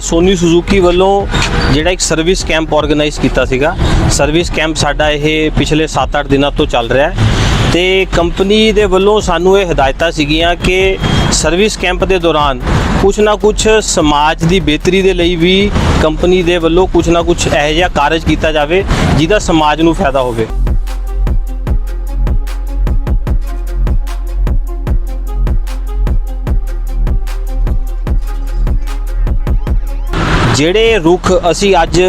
Soni Suzuki ਵੱਲੋਂ ਜਿਹੜਾ ਇੱਕ ਸਰਵਿਸ ਕੈਂਪ ਆਰਗੇਨਾਈਜ਼ ਕੀਤਾ ਸੀਗਾ। ਸਰਵਿਸ ਕੈਂਪ ਸਾਡਾ ਇਹ ਪਿਛਲੇ 7-8 ਦਿਨਾਂ ਤੋਂ ਚੱਲ ਰਿਹਾ ਹੈ ਤੇ ਕੰਪਨੀ ਦੇ ਵੱਲੋਂ ਸਾਨੂੰ ਇਹ ਹਦਾਇਤਾਂ ਸੀਗੀਆਂ ਕਿ ਸਰਵਿਸ ਕੈਂਪ ਦੇ ਦੌਰਾਨ ਕੁਝ ਨਾ ਕੁਝ ਸਮਾਜ ਦੀ ਬਿਹਤਰੀ ਦੇ ਲਈ ਵੀ ਕੰਪਨੀ ਦੇ ਵੱਲੋਂ ਕੁਝ ਨਾ ਕੁਝ ਇਹੋ ਜਿਹਾ ਕਾਰਜ ਕੀਤਾ ਜਾਵੇ, ਜਿਹਦਾ ਸਮਾਜ ਨੂੰ ਫਾਇਦਾ ਹੋਵੇ। ਜਿਹੜੇ ਰੁੱਖ ਅਸੀਂ ਅੱਜ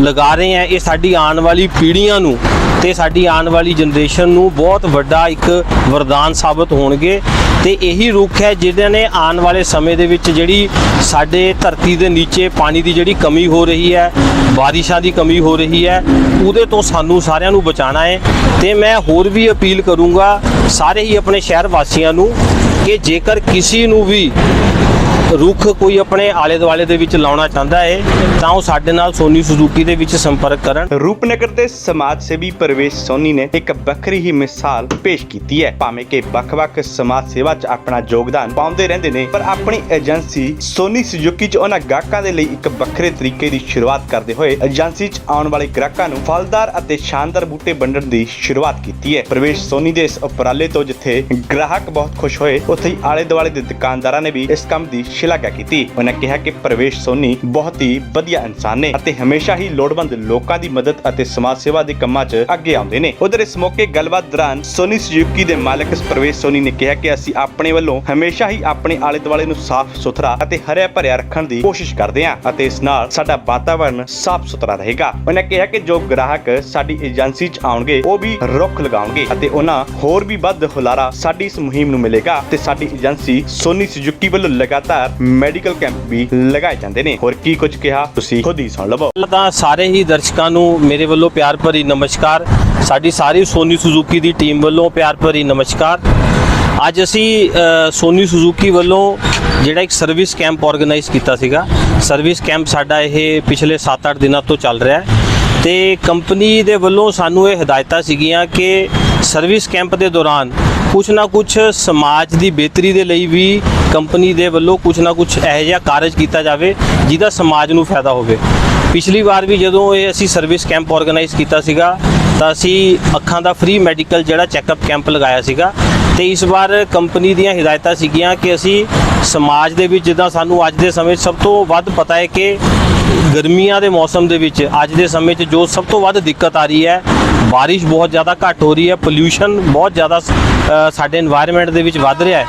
ਲਗਾ ਰਹੇ ਹਾਂ, ਇਹ ਸਾਡੀ ਆਉਣ ਵਾਲੀ ਪੀੜ੍ਹੀਆਂ ਨੂੰ ਤੇ ਸਾਡੀ ਆਉਣ ਵਾਲੀ ਜਨਰੇਸ਼ਨ ਨੂੰ ਬਹੁਤ ਵੱਡਾ ਇੱਕ ਵਰਦਾਨ ਸਾਬਤ ਹੋਣਗੇ। ਤੇ ਇਹੀ ਰੁੱਖ ਹੈ ਜਿਨ੍ਹਾਂ ਨੇ ਆਉਣ ਵਾਲੇ ਸਮੇਂ ਦੇ ਵਿੱਚ ਜਿਹੜੀ ਸਾਡੇ ਧਰਤੀ ਦੇ ਨੀਚੇ ਪਾਣੀ ਦੀ ਜਿਹੜੀ ਕਮੀ ਹੋ ਰਹੀ ਹੈ, ਬਾਰਿਸ਼ਾਂ ਦੀ ਕਮੀ ਹੋ ਰਹੀ ਹੈ, ਉਹਦੇ ਤੋਂ ਸਾਨੂੰ ਸਾਰਿਆਂ ਨੂੰ ਬਚਾਉਣਾ ਹੈ। ਤੇ ਮੈਂ ਹੋਰ ਵੀ ਅਪੀਲ ਕਰੂੰਗਾ ਸਾਰੇ ਹੀ ਆਪਣੇ ਸ਼ਹਿਰ ਵਾਸੀਆਂ ਨੂੰ ਕਿ ਜੇਕਰ ਕਿਸੇ ਨੂੰ ਵੀ ਰੁੱਖ ਕੋਈ ਆਪਣੇ ਆਲੇ ਦੁਆਲੇ ਦੇ ਵਿੱਚ ਲਾਉਣਾ ਚਾਹੁੰਦਾ ਹੈ ਤਾਂ ਉਹ ਸਾਡੇ ਨਾਲ ਸੋਨੀ ਸੁਜ਼ੂਕੀ ਦੇ ਵਿੱਚ ਸੰਪਰਕ ਕਰਨ। ਰੂਪਨਗਰ ਦੇ ਸਮਾਜ ਸੇਵੀ ਪ੍ਰਵੇਸ਼ ਸੋਨੀ ਨੇ ਇੱਕ ਵੱਖਰੀ ਹੀ ਮਿਸਾਲ ਪੇਸ਼ ਕੀਤੀ ਹੈ। ਭਾਵੇਂ ਕਿ ਵੱਖ-ਵੱਖ ਸਮਾਜ ਸੇਵਾ 'ਚ ਆਪਣਾ ਯੋਗਦਾਨ ਪਾਉਂਦੇ ਰਹਿੰਦੇ ਨੇ, ਪਰ ਆਪਣੀ ਏਜੰਸੀ ਸੋਨੀ ਸੁਜ਼ੂਕੀ 'ਚ ਉਹਨਾਂ ਗਾਹਕਾਂ ਦੇ ਲਈ ਇੱਕ ਵੱਖਰੇ ਤਰੀਕੇ ਦੀ ਸ਼ੁਰੂਆਤ ਕਰਦੇ ਹੋਏ ਏਜੰਸੀ 'ਚ ਆਉਣ ਵਾਲੇ ਗ੍ਰਾਹਕਾਂ ਨੂੰ ਫਲਦਾਰ ਅਤੇ ਸ਼ਾਨਦਾਰ ਬੂਟੇ ਵੰਡਣ ਦੀ ਸ਼ੁਰੂਆਤ ਕੀਤੀ ਹੈ। ਪ੍ਰਵੇਸ਼ ਸੋਨੀ ਦੇ ਇਸ ਉਪਰਾਲੇ ਤੋਂ ਜਿੱਥੇ ਗ੍ਰਾਹਕ ਬਹੁਤ ਖੁਸ਼ ਹੋਏ, ਉੱਥੇ ਹੀ ਆਲੇ ਦੁਆਲੇ ਦੇ ਦੁਕਾਨਦਾਰਾਂ ਨੇ ਵੀ ਇਸ ਕੰਮ ਦੀ ਸ਼ਲਾਘਾ ਕੀਤੀ। ਉਹਨਾਂ ਕਿਹਾ ਕਿ ਪ੍ਰਵੇਸ਼ ਸੋਨੀ ਬਹੁਤ ਹੀ ਵਧੀਆ ਇਨਸਾਨ ਨੇ ਅਤੇ ਹਮੇਸ਼ਾ ਹੀ ਲੋੜਵੰਦ ਲੋਕਾਂ ਦੀ ਮਦਦ ਅਤੇ ਸਮਾਜ ਸੇਵਾ ਦੇ ਕੰਮਾਂ 'ਚ ਅੱਗੇ ਆਉਂਦੇ ਨੇ। ਉਧਰ ਇਸ ਮੌਕੇ ਗੱਲਬਾਤ ਦੌਰਾਨ ਸੋਨੀ ਸੁਜ਼ੂਕੀ ਦੇ ਮਾਲਕ ਪ੍ਰਵੇਸ਼ ਸੋਨੀ ਨੇ ਕਿਹਾ ਕਿ ਅਸੀਂ ਆਪਣੇ ਵੱਲੋਂ ਹਮੇਸ਼ਾ ਹੀ ਆਪਣੇ ਆਲੇ ਦੁਆਲੇ ਨੂੰ ਸਾਫ਼ ਸੁਥਰਾ ਅਤੇ ਹਰਿਆ ਭਰਿਆ ਰੱਖਣ ਦੀ ਕੋਸ਼ਿਸ਼ ਕਰਦੇ ਹਾਂ ਅਤੇ ਇਸ ਨਾਲ ਸਾਡਾ ਵਾਤਾਵਰਣ ਸਾਫ਼ ਸੁਥਰਾ ਰਹੇਗਾ। ਉਹਨਾਂ ਕਿਹਾ ਕਿ ਜੋ ਗ੍ਰਾਹਕ ਸਾਡੀ ਏਜੰਸੀ 'ਚ ਆਉਣਗੇ, ਉਹ ਵੀ ਰੁੱਖ ਲਗਾਉਣਗੇ ਅਤੇ ਉਹਨਾਂ ਹੋਰ ਵੀ ਵੱਧ ਹੁਲਾਰਾ ਸਾਡੀ ਇਸ ਮੁਹਿੰਮ ਨੂੰ ਮਿਲੇਗਾ। ਤੇ ਸਾਡੀ ਏਜੰਸੀ ਸੋਨੀ ਸੁਜ਼ੂਕੀ ਵੱਲੋਂ ਲਗਾਤਾਰ ਮੈਡੀਕਲ ਕੈਂਪ ਵੀ ਲਗਾਏ ਜਾਂਦੇ ਨੇ। ਹੋਰ ਕੀ ਕੁਝ ਕਿਹਾ, ਤੁਸੀਂ ਖੁਦ ਹੀ ਸੁਣ ਲਵੋ। ਤਾਂ ਸਾਰੇ ਹੀ ਦਰਸ਼ਕਾਂ ਨੂੰ ਮੇਰੇ ਵੱਲੋਂ ਪਿਆਰ ਭਰੀ ਨਮਸਕਾਰ। ਸਾਡੀ ਸਾਰੀ ਸੋਨੀ ਸੁਜ਼ੂਕੀ ਦੀ ਟੀਮ ਵੱਲੋਂ ਪਿਆਰ ਭਰੀ ਨਮਸਕਾਰ। ਅੱਜ ਅਸੀਂ ਸੋਨੀ ਸੁਜ਼ੂਕੀ ਵੱਲੋਂ ਜਿਹੜਾ ਇੱਕ ਸਰਵਿਸ ਕੈਂਪ ਆਰਗੇਨਾਈਜ਼ ਕੀਤਾ ਸੀਗਾ। ਸਰਵਿਸ ਕੈਂਪ ਸਾਡਾ ਇਹ ਪਿਛਲੇ 7-8 ਦਿਨਾਂ ਤੋਂ ਚੱਲ ਰਿਹਾ ਹੈ। ਤੇ ਕੰਪਨੀ ਦੇ ਵੱਲੋਂ ਸਾਨੂੰ ਇਹ ਹਦਾਇਤਾਂ ਸੀਗੀਆਂ ਕਿ ਸਰਵਿਸ ਕੈਂਪ ਦੇ ਦੌਰਾਨ ਕੁਝ ਨਾ ਕੁਝ ਸਮਾਜ ਦੀ ਬਿਹਤਰੀ ਦੇ ਲਈ ਵੀ ਕੰਪਨੀ ਦੇ ਵੱਲੋਂ ਕੁਝ ਨਾ ਕੁਝ ਇਹੋ ਜਿਹਾ ਕਾਰਜ ਕੀਤਾ ਜਾਵੇ, ਜਿਹਦਾ ਸਮਾਜ ਨੂੰ ਫਾਇਦਾ ਹੋਵੇ। ਪਿਛਲੀ ਵਾਰ ਵੀ ਜਦੋਂ ਇਹ ਅਸੀਂ ਸਰਵਿਸ ਕੈਂਪ ਆਰਗੇਨਾਈਜ਼ ਕੀਤਾ ਸੀਗਾ, ਤਾਂ ਅਸੀਂ ਅੱਖਾਂ ਦਾ ਫ੍ਰੀ ਮੈਡੀਕਲ ਜਿਹੜਾ ਚੈੱਕਅਪ ਕੈਂਪ ਲਗਾਇਆ ਸੀਗਾ, ਤੇ ਇਸ ਵਾਰ ਕੰਪਨੀ ਦੀਆਂ ਹਦਾਇਤਾਂ ਸੀਗੀਆਂ ਕਿ ਅਸੀਂ ਸਮਾਜ ਦੇ ਵਿੱਚ ਜਿੱਦਾਂ ਸਾਨੂੰ ਅੱਜ ਦੇ ਸਮੇਂ 'ਚ ਸਭ ਤੋਂ ਵੱਧ ਪਤਾ ਹੈ ਕਿ ਗਰਮੀਆਂ ਦੇ ਮੌਸਮ ਦੇ ਵਿੱਚ ਅੱਜ ਦੇ ਸਮੇਂ 'ਚ ਜੋ ਸਭ ਤੋਂ ਵੱਧ ਦਿੱਕਤ ਆ ਰਹੀ ਹੈ ਬਾਰਿਸ਼ ਬਹੁਤ ਜ਼ਿਆਦਾ ਘੱਟ ਹੋ ਰਹੀ ਹੈ ਪੋਲਿਊਸ਼ਨ ਬਹੁਤ ਜ਼ਿਆਦਾ ਸਾਡੇ এনवायरमेंट ਦੇ ਵਿੱਚ ਵੱਧ ਰਿਹਾ ਹੈ।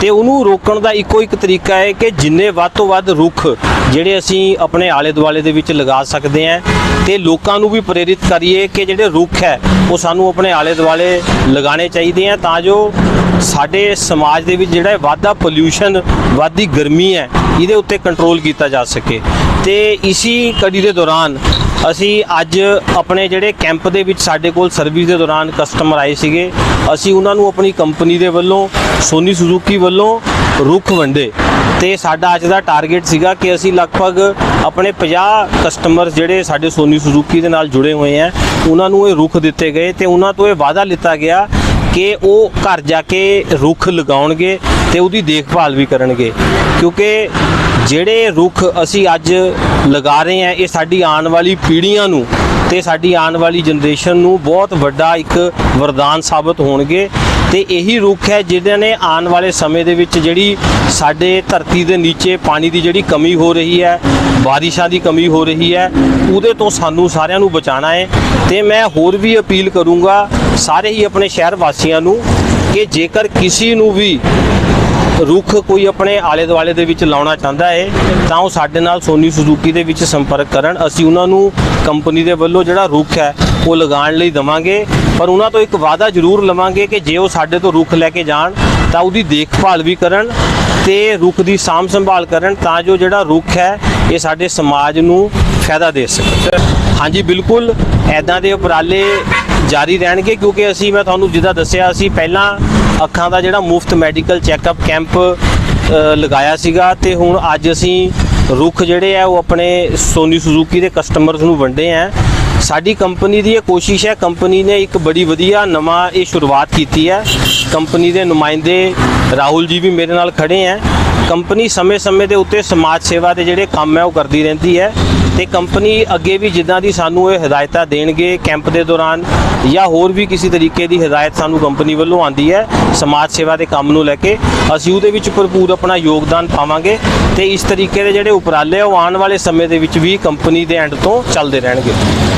ਤੇ ਉਹਨੂੰ ਰੋਕਣ ਦਾ ਇੱਕੋ ਇੱਕ ਤਰੀਕਾ ਹੈ ਕਿ ਜਿੰਨੇ ਵੱਧ ਤੋਂ ਵੱਧ ਰੁੱਖ ਜਿਹੜੇ ਅਸੀਂ ਆਪਣੇ ਆਲੇ ਦੁਆਲੇ ਦੇ ਵਿੱਚ ਲਗਾ ਸਕਦੇ ਹਾਂ ਤੇ ਲੋਕਾਂ ਨੂੰ ਵੀ ਪ੍ਰੇਰਿਤ ਕਰੀਏ ਕਿ ਜਿਹੜੇ ਰੁੱਖ ਹੈ, ਉਹ ਸਾਨੂੰ ਆਪਣੇ ਆਲੇ ਦੁਆਲੇ ਲਗਾਉਣੇ ਚਾਹੀਦੇ ਆ ਤਾਂ ਜੋ ਸਾਡੇ ਸਮਾਜ ਦੇ ਵਿੱਚ ਜਿਹੜਾ ਵਾਧਾ ਪੋਲਿਊਸ਼ਨ ਵਾਧੀ ਗਰਮੀ ਹੈ, ਇਹਦੇ ਉੱਤੇ ਕੰਟਰੋਲ ਕੀਤਾ ਜਾ ਸਕੇ। ਤੇ ਇਸੀ ਕੜੀ ਦੇ ਦੌਰਾਨ ਅਸੀਂ ਅੱਜ ਆਪਣੇ ਜਿਹੜੇ ਕੈਂਪ ਦੇ ਵਿੱਚ ਸਾਡੇ ਕੋਲ ਸਰਵਿਸ ਦੇ ਦੌਰਾਨ ਕਸਟਮਰ ਆਏ ਸੀਗੇ। ਅਸੀਂ ਉਹਨਾਂ ਨੂੰ ਆਪਣੀ ਕੰਪਨੀ ਦੇ ਵੱਲੋਂ ਸੋਨੀ ਸੁਜ਼ੂਕੀ ਵੱਲੋਂ ਰੁੱਖ ਵੰਡੇ। ਤੇ ਸਾਡਾ ਅੱਜ ਦਾ ਟਾਰਗੇਟ ਸੀਗਾ ਕਿ ਅਸੀਂ ਲਗਭਗ ਆਪਣੇ 50 ਕਸਟਮਰ ਜਿਹੜੇ ਸਾਡੇ ਸੋਨੀ ਸੁਜ਼ੂਕੀ ਦੇ ਨਾਲ ਜੁੜੇ ਹੋਏ ਆ, ਉਹਨਾਂ ਨੂੰ ਇਹ ਰੁੱਖ ਦਿੱਤੇ ਗਏ ਤੇ ਉਹਨਾਂ ਤੋਂ ਇਹ ਵਾਅਦਾ ਲਿੱਤਾ ਗਿਆ ਕਿ ਉਹ ਘਰ ਜਾ ਕੇ ਰੁੱਖ ਲਗਾਉਣਗੇ ਤੇ ਉਹਦੀ ਦੇਖਭਾਲ ਵੀ ਕਰਨਗੇ। ਕਿਉਂਕਿ ਜਿਹੜੇ ਰੁੱਖ ਅਸੀਂ ਅੱਜ ਲਗਾ ਰਹੇ ਹਾਂ, ਇਹ ਸਾਡੀ ਆਉਣ ਵਾਲੀ ਪੀੜ੍ਹੀਆਂ ਨੂੰ ਤੇ ਸਾਡੀ ਆਉਣ ਵਾਲੀ ਜਨਰੇਸ਼ਨ ਨੂੰ ਬਹੁਤ ਵੱਡਾ ਇੱਕ ਵਰਦਾਨ ਸਾਬਤ ਹੋਣਗੇ। ਤੇ ਇਹੀ ਰੁੱਖ ਹੈ ਜਿਨ੍ਹਾਂ ਨੇ ਆਉਣ ਵਾਲੇ ਸਮੇਂ ਦੇ ਵਿੱਚ ਜਿਹੜੀ ਸਾਡੇ ਧਰਤੀ ਦੇ ਨੀਚੇ ਪਾਣੀ ਦੀ ਜਿਹੜੀ ਕਮੀ ਹੋ ਰਹੀ ਹੈ, ਬਾਰਿਸ਼ਾਂ ਦੀ ਕਮੀ ਹੋ ਰਹੀ ਹੈ, ਉਹਦੇ ਤੋਂ ਸਾਨੂੰ ਸਾਰਿਆਂ ਨੂੰ ਬਚਾਉਣਾ ਹੈ। ਤੇ ਮੈਂ ਹੋਰ ਵੀ ਅਪੀਲ ਕਰੂੰਗਾ ਸਾਰੇ ਹੀ ਆਪਣੇ ਸ਼ਹਿਰ ਵਾਸੀਆਂ ਨੂੰ ਕਿ ਜੇਕਰ ਕਿਸੇ ਨੂੰ ਵੀ ਰੁੱਖ ਕੋਈ ਆਪਣੇ ਆਲੇ ਦੁਆਲੇ ਦੇ ਵਿੱਚ ਲਾਉਣਾ ਚਾਹੁੰਦਾ ਹੈ ਤਾਂ ਉਹ ਸਾਡੇ ਨਾਲ ਸੋਨੀ ਸੁਜ਼ੂਕੀ ਦੇ ਵਿੱਚ ਸੰਪਰਕ ਕਰਨ। ਅਸੀਂ ਉਹਨਾਂ ਨੂੰ ਕੰਪਨੀ ਦੇ ਵੱਲੋਂ ਜਿਹੜਾ ਰੁੱਖ ਹੈ, ਉਹ ਲਗਾਉਣ ਲਈ ਦਵਾਂਗੇ। ਪਰ ਉਹਨਾਂ ਤੋਂ ਇੱਕ ਵਾਅਦਾ ਜ਼ਰੂਰ ਲਵਾਂਗੇ ਕਿ ਜੇ ਉਹ ਸਾਡੇ ਤੋਂ ਰੁੱਖ ਲੈ ਕੇ ਜਾਣ, ਤਾਂ ਉਹਦੀ ਦੇਖਭਾਲ ਵੀ ਕਰਨ ਤੇ ਰੁੱਖ ਦੀ ਸਾਂਭ ਸੰਭਾਲ ਕਰਨ, ਤਾਂ ਜੋ ਜਿਹੜਾ ਰੁੱਖ ਹੈ, ਇਹ ਸਾਡੇ ਸਮਾਜ ਨੂੰ ਫਾਇਦਾ ਦੇ ਸਕੇ। ਹਾਂਜੀ, ਬਿਲਕੁਲ। ਐਦਾਂ ਦੇ ਉਪਰਾਲੇ ਜਾਰੀ ਰਹਿਣਗੇ ਕਿਉਂਕਿ ਅਸੀਂ ਮੈਂ ਤੁਹਾਨੂੰ ਜਿੱਦਾਂ ਦੱਸਿਆ, ਅਸੀਂ ਪਹਿਲਾਂ ਅੱਖਾਂ ਦਾ ਜਿਹੜਾ ਮੁਫਤ ਮੈਡੀਕਲ ਚੈੱਕਅਪ ਕੈਂਪ ਲਗਾਇਆ ਸੀਗਾ ਤੇ ਹੁਣ ਅੱਜ ਅਸੀਂ ਰੁੱਖ ਜਿਹੜੇ ਆ, ਉਹ ਆਪਣੇ ਸੋਨੀ ਸੁਜ਼ੂਕੀ ਦੇ ਕਸਟਮਰਸ ਨੂੰ ਵੰਡੇ ਆ। ਸਾਡੀ ਕੰਪਨੀ ਦੀ ਇਹ ਕੋਸ਼ਿਸ਼ ਹੈ ਕੰਪਨੀ ਨੇ ਇੱਕ ਬੜੀ ਵਧੀਆ ਨਵਾਂ ਇਹ ਸ਼ੁਰੂਆਤ ਕੀਤੀ ਹੈ। ਕੰਪਨੀ ਦੇ ਨੁਮਾਇੰਦੇ ਰਾਹੁਲ ਜੀ ਵੀ ਮੇਰੇ ਨਾਲ ਖੜੇ ਹੈ ਕੰਪਨੀ ਸਮੇਂ-ਸਮੇਂ ਦੇ ਉੱਤੇ ਸਮਾਜ ਸੇਵਾ ਦੇ ਜਿਹੜੇ ਕੰਮ ਹੈ, ਉਹ ਕਰਦੀ ਰਹਿੰਦੀ ਹੈ। ਤੇ ਕੰਪਨੀ ਅੱਗੇ ਵੀ ਜਿੱਦਾਂ ਦੀ ਸਾਨੂੰ ਇਹ ਹਦਾਇਤਾਂ ਦੇਣਗੇ ਕੈਂਪ ਦੇ ਦੌਰਾਨ ਜਾਂ ਹੋਰ ਵੀ ਕਿਸੇ ਤਰੀਕੇ ਦੀ ਹਦਾਇਤ ਸਾਨੂੰ ਕੰਪਨੀ ਵੱਲੋਂ ਆਂਦੀ ਹੈ, ਸਮਾਜ ਸੇਵਾ ਦੇ ਕੰਮ ਨੂੰ ਲੈ ਕੇ, ਅਸੀਂ ਉਹਦੇ ਵਿੱਚ ਭਰਪੂਰ ਆਪਣਾ ਯੋਗਦਾਨ ਪਾਵਾਂਗੇ ਤੇ ਇਸ ਤਰੀਕੇ ਦੇ ਜਿਹੜੇ ਉਪਰਾਲੇ ਆ, ਉਹ ਆਉਣ ਵਾਲੇ ਸਮੇਂ ਦੇ ਵਿੱਚ ਵੀ ਕੰਪਨੀ ਦੇ ਐਂਡ ਤੋਂ ਚੱਲਦੇ ਰਹਿਣਗੇ।